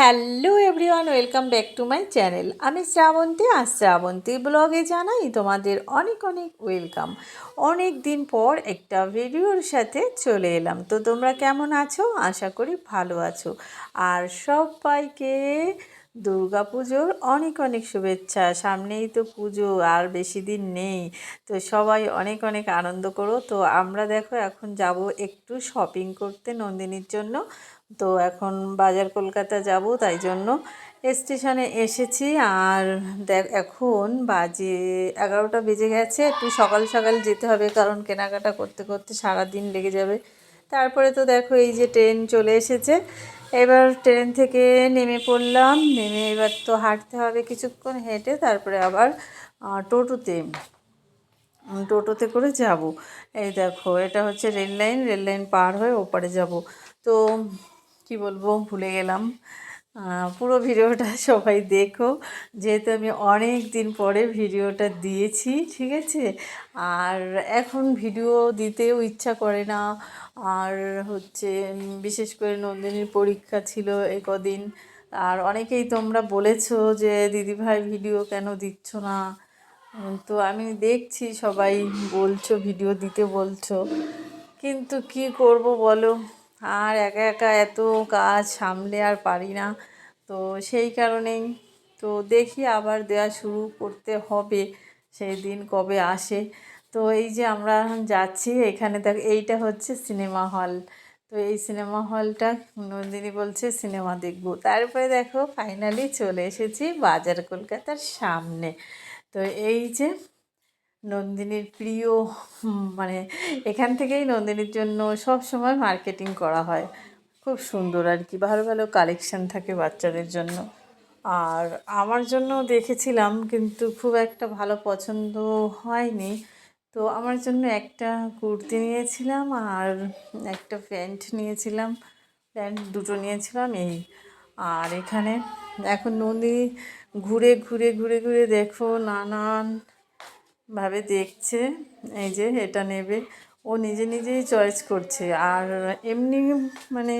Hello everyone welcome back to my channel আমি শ্রাবন্তী আর শ্রাবন্তী ব্লগে জানাই তোমাদের অনেক অনেক ওয়েলকাম অনেক দিন পর একটা ভিডিওর সাথে চলে এলাম। তো তোমরা কেমন আছো? আশা করি ভালো আছো। আর সবাইকে দুর্গা পুজোর অনেক অনেক শুভেচ্ছা। সামনেই তো পুজো, আর বেশি দিন নেই। তো সবাই অনেক অনেক আনন্দ করো। তো আমরা দেখো, এখন যাব একটু শপিং করতে নন্দিনীর জন্য। তো এখন বাজার কলকাতা যাব, তাই জন্য স্টেশনে এসেছি। আর দেখ, এখন বাজে এগারোটা বেজে গেছে, একটু সকাল সকাল যেতে হবে, কারণ কেনাকাটা করতে করতে সারা দিন লেগে যাবে। তারপরে তো দেখো, এই যে ট্রেন চলে এসেছে। এবার ট্রেন থেকে নেমে পড়লাম, নেমে এবার তো হাঁটতে হবে কিছুক্ষণ হেঁটে, তারপরে আবার টোটোতে টোটোতে করে যাব। এই দেখো, এটা হচ্ছে রেল লাইন রেল লাইন পার হয়ে ওপারে যাব। তো কি বলব, ভুলে গেলাম। পুরো ভিডিওটা সবাই দেখো। যেহেতু আমি অনেক দিন পরে ভিডিওটা দিয়েছি, ঠিক আছে? আর এখন ভিডিও দিতেও ইচ্ছা করে না। আর হচ্ছে বিশেষ করে নন্দিনীর পরীক্ষা ছিল এই কদিন। আর অনেকেই তোমরা বলেছ যে দিদিভাই ভিডিও কেন দিচ্ছ না? তো আমি দেখছি, সবাই বলছো, ভিডিও দিতে বলছো। কিন্তু কি করব বলো? আর একা একা এত কাজ সামলে আর পারি না। তো সেই কারণেই তো দেখি আবার দেওয়া শুরু করতে হবে, সেই দিন কবে আসে। তো এই যে আমরা যাচ্ছি, এখানে দেখ, এইটা হচ্ছে সিনেমা হল। তো এই সিনেমা হলটা নন্দিনী বলছে, সিনেমা দেখব। তারপরে দেখো, ফাইনালি চলে এসেছি বাজার কলকাতার সামনে। তো এই যে নন্দিনীর প্রিয় মানে এখান থেকেই নন্দিনীর জন্য সব সময় মার্কেটিং করা হয়। খুব সুন্দর আর কি, ভালো ভালো কালেকশান থাকে বাচ্চাদের জন্য। আর আমার জন্য দেখেছিলাম কিন্তু খুব একটা ভালো পছন্দ হয়নি। তো আমার জন্য একটা কুর্তি নিয়েছিলাম আর একটা প্যান্ট নিয়েছিলাম। প্যান্ট দুটো নিয়েছিলাম এই। আর এখানে এখন নন্দিনী ঘুরে ঘুরে ঘুরে ঘুরে দেখো নানান ভাবে দেখছে, এই যে এটা নেবে। ও নিজে নিজেই চয়েস করছে। আর এমনি মানে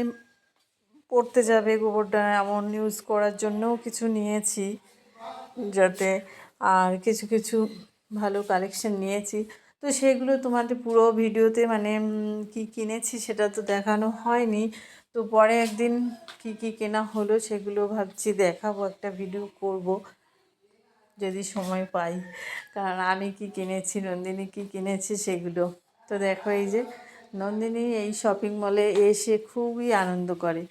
পড়তে যাবে গোবরটা এমন ইউজ করার জন্যও কিছু নিয়েছি, যাতে আর কিছু কিছু ভালো কালেকশন নিয়েছি। তো সেগুলো তোমাদের পুরো ভিডিওতে মানে কি কিনেছি সেটা তো দেখানো হয়নি। তো পরে একদিন কি কি কেনা হলো সেগুলো ভাবছি দেখাবো, একটা ভিডিও করব। যদি সময় পাই। কারণ আমি কি কিনেছি, নন্দিনী কি কিনেছি সেগুলো। তো দেখো এই যে নন্দিনী এই শপিং মলে এসে খুবই আনন্দ করে।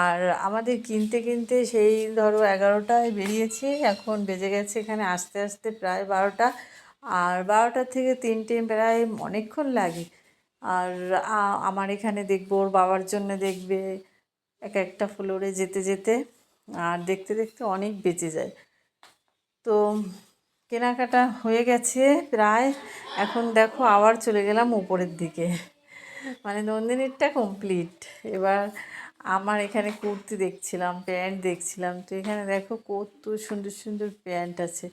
আর আমাদের কিনতে কিনতে সেই ধরো এগারোটায় বেরিয়েছে, এখন বেজে গেছে এখানে আস্তে আস্তে প্রায় বারোটা। আর বারোটা থেকে তিনটে প্রায় অনেকক্ষণ লাগে। আর আমার এখানে দেখব, ওর বাবার জন্য দেখবে, এক একটা ফ্লোরে যেতে যেতে। আর দেখতে দেখতে অনেক বেঁচে যায়। তো কেনাকাটা হয়ে গেছে প্রায়। এখন দেখো আবার চলে গেলাম উপরের দিকে। মানে নন্দিনীরটা কমপ্লিট এবার আমার এখানে কুর্তি দেখছিলাম, প্যান্ট দেখছিলাম। তো এখানে দেখো কত সুন্দর সুন্দর প্যান্ট আছে।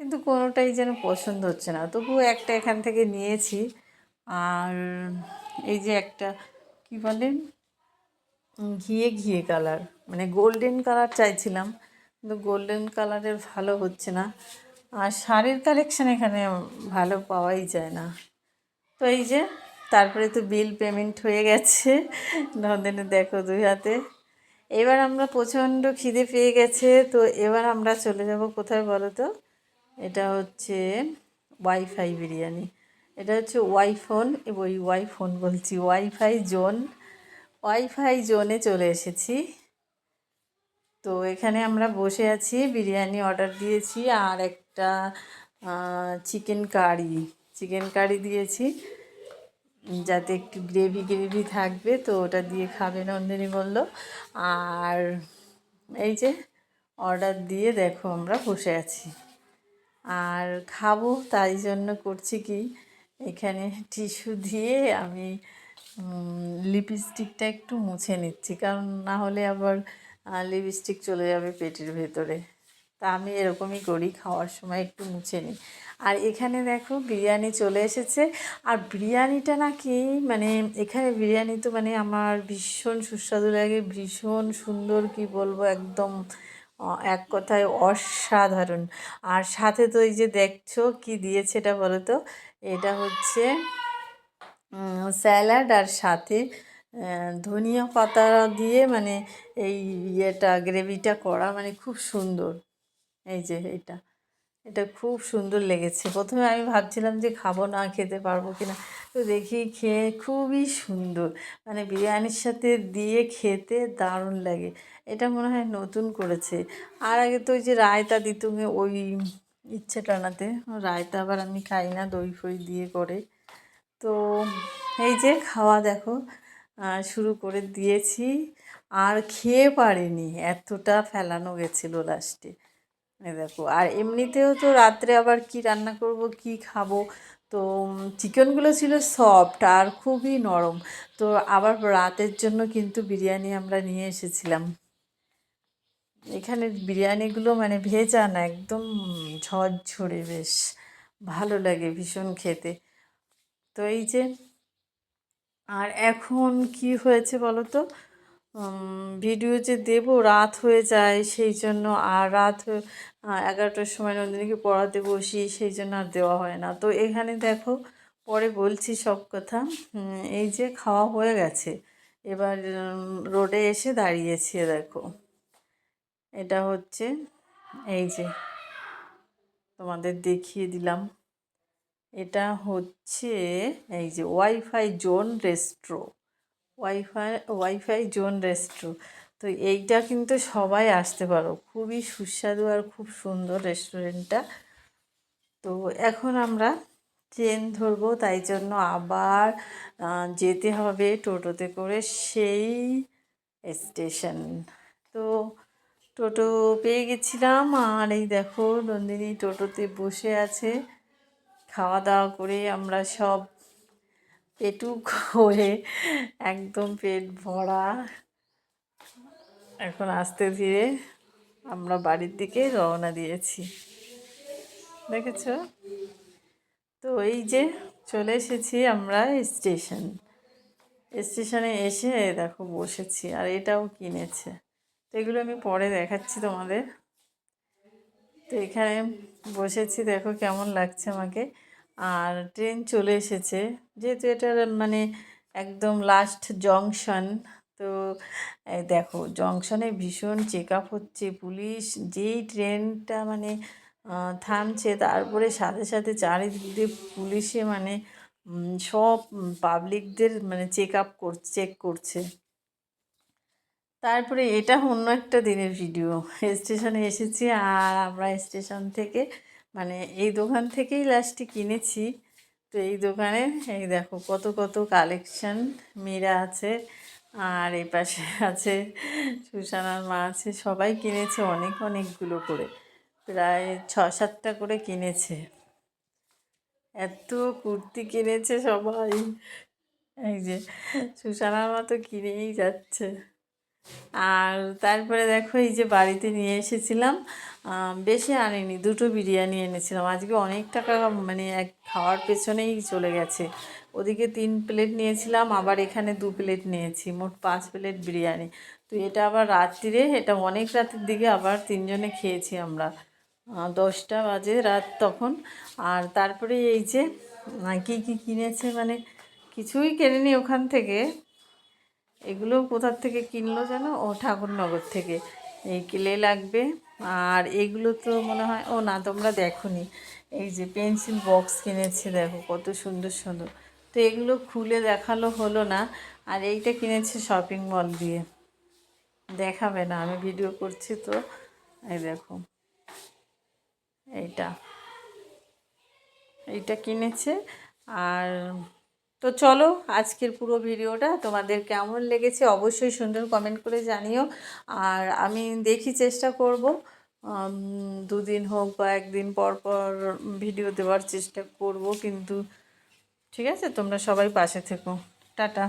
কিন্তু কোনোটাই যেন পছন্দ হচ্ছে না। তবুও একটা এখান থেকে নিয়েছি। আর এই যে একটা, কি বলেন ঘিয়ে ঘিয়ে কালার মানে গোল্ডেন কালার চাইছিলাম। কিন্তু গোল্ডেন কালারের ভালো হচ্ছে না। আর শাড়ির কালেকশান এখানে ভালো পাওয়াই যায় না। তো এই যে, তারপরে তো বিল পেমেন্ট হয়ে গেছে। নন্দিনে, দেখো দুই হাতে। এবার আমরা প্রচণ্ড খিদে পেয়ে গেছে। তো এবার আমরা চলে যাব কোথায় বলো তো এটা হচ্ছে ওয়াইফাই বিরিয়ানি। এটা হচ্ছে ওয়াইফোন ওই ওয়াইফোন বলছি। ওয়াইফাই জোন ওয়াইফাই জোনে চলে এসেছি। তো এখানে আমরা বসে আছি, বিরিয়ানি অর্ডার দিয়েছি আর একটা চিকেন কারি চিকেন কারি দিয়েছি। যাতে একটু গ্রেভি গ্রেভি থাকবে, তো ওটা দিয়ে খাবে নন্দিনী বলল। আর এই যে অর্ডার দিয়ে দেখো আমরা বসে আছি। আর খাব, তাই জন্য করছি কি, এখানে টিস্যু দিয়ে আমি লিপস্টিকটা একটু মুছে নিচ্ছি। কারণ না হলে আবার লিপস্টিক চলে যাবে পেটের ভেতরে। তা আমি এরকমই করি, খাওয়ার সময় একটু মুছে নিই। আর এখানে দেখো বিরিয়ানি চলে এসেছে। আর বিরিয়ানিটা নাকি মানে এখানে বিরিয়ানি তো মানে আমার ভীষণ সুস্বাদু লাগে, ভীষণ সুন্দর, কি বলব, একদম এক কথায় অসাধারণ। আর সাথে তো এই যে দেখছ কি দিয়েছে এটা বলো তো? এটা হচ্ছে স্যালাড আর সাথে ধনিয়া পাতা দিয়ে মানে এই ইয়েটা, গ্রেভিটা করা মানে খুব সুন্দর। এই যে এটা এটা খুব সুন্দর লেগেছে। প্রথমে আমি ভাবছিলাম যে খাব না, খেতে পারব কি না তো দেখি খেয়ে খুবই সুন্দর। মানে বিরিয়ানির সাথে দিয়ে খেতে দারুণ লাগে। এটা মনে হয় নতুন করেছে। আর আগে তো ওই যে রায়তা দিত, ওই ইচ্ছে টানাতে রায়তা আবার আমি খাই না, দই ফই দিয়ে করে। তো এই যে খাওয়া দেখো। শুরু করে দিয়েছি। আর খেয়ে পারিনি, এতটা ফেলানো গেছিল লাস্টে দেখো, আর এমনিতেও তো রাত্রে আবার কি রান্না করব, কি খাব? তো চিকেনগুলো ছিল সফট আর খুবই নরম। তো আবার রাতের জন্য কিন্তু বিরিয়ানি আমরা নিয়ে এসেছিলাম। এখানে বিরিয়ানিগুলো মানে ভেজা না, একদম ঝরঝরে বেশ। ভালো লাগে ভীষণ খেতে। তো এই যে আর এখন কি হয়েছে বলো তো ভিডিও যে দেবো রাত হয়ে যায়, সেই জন্য আর রাত এগারোটার সময় নন্দিনীকে পড়াতে বসি, সেই জন্য আর দেওয়া হয় না। তো এখানে দেখো, পরে বলছি সব কথা। এই যে খাওয়া হয়ে গেছে, এবার রোডে এসে দাঁড়িয়েছি দেখো। এটা হচ্ছে, এই যে তোমাদের দেখিয়ে দিলাম। এটা হচ্ছে এই যে wifi zone restro. Wifi wifi zone restro. তো এইটা কিন্তু সবাই আসতে পারো। খুবই সুস্বাদু আর খুব সুন্দর রেস্টুরেন্টটা। তো এখন আমরা ট্রেন ধরবো, তাই জন্য আবার যেতে হবে টোটোতে করে সেই স্টেশন। তো টোটো পেয়ে গেছিলাম আর এই দেখো নন্দিনী টোটোতে বসে আছে। খাওয়া দাওয়া করে আমরা সব পেটুক হয়ে একদম পেট ভরা। এখন আস্তে ধীরে আমরা বাড়ির দিকে রওনা দিয়েছি। দেখেছ? তো এই যে চলে এসেছি আমরা স্টেশন। স্টেশনে এসে দেখো বসেছি, আর এটাও কিনেছে। তো এগুলো আমি পরে দেখাচ্ছি তোমাদের। তো এখানে বসেছি, দেখো কেমন লাগছে আমাকে। আর ট্রেন চলে এসেছে। যেহেতু এটা মানে একদম লাস্ট জংশন তো দেখো জংশনে ভীষণ চেক আপ হচ্ছে, পুলিশ যেই ট্রেনটা মানে থামছে, তারপরে সাথে সাথে চারিদিকে পুলিশে মানে সব পাবলিকদের মানে চেক আপ করছে চেক করছে। তারপরে এটা অন্য একটা দিনের ভিডিও স্টেশনে এসেছি আর আমরা স্টেশন থেকে মানে এই দোকান থেকেই লাস্টে কিনেছি। তো এই দোকানে, এই দেখো কত কত কালেকশন মীরা আছে, আর এই পাশে আছে সুসানার মা আছে, সবাই কিনেছে অনেক, অনেকগুলো করে। প্রায় ছ সাতটা করে কিনেছে। এত কুর্তি কিনেছে সবাই। এই যে সুসানার মতো কিনেই যাচ্ছে। আর তারপরে দেখো এই যে বাড়িতে নিয়ে এসেছিলাম বেশি আনিনি, দুটো বিরিয়ানি এনেছিলাম। আজকে অনেক টাকা মানে এক খাওয়ার পেছনেই চলে গেছে। ওদিকে তিন প্লেট নিয়েছিলাম, আবার এখানে দু প্লেট নিয়েছি, মোট পাঁচ প্লেট বিরিয়ানি। তো এটা আবার রাত্রিরে, এটা অনেক রাতের দিকে আবার তিনজনে খেয়েছি আমরা। দশটা বাজে রাত তখন। আর তারপরে এই যে কী কী কিনেছে মানে কিছুই কেনেনি ওখান থেকে। এগুলো কোথার থেকে কিনলো যেন ও ঠাকুরনগর থেকে। এই ক্লে লাগবে। আর এগুলো তো মনে হয়, ও না তোমরা দেখোনি। এই যে পেন্সিল বক্স কিনেছে, দেখো কত সুন্দর সুন্দর। তো এগুলো খুলে দেখাল হলো না, আর এইটা কিনেছে শপিং মল দিয়ে। দেখাবে না, আমি ভিডিও করছি তো। এই দেখো, এইটা। এইটা কিনেছে, আর তো চলো আজকের পুরো ভিডিওটা তোমাদের কেমন লেগেছে অবশ্যই সুন্দর কমেন্ট করে জানিও। আর আমি দেখি চেষ্টা করব দুদিন হোক বা একদিন পর পর ভিডিও দেওয়ার চেষ্টা করব, কিন্তু ঠিক আছে, তোমরা সবাই পাশে থেকো। টাটা।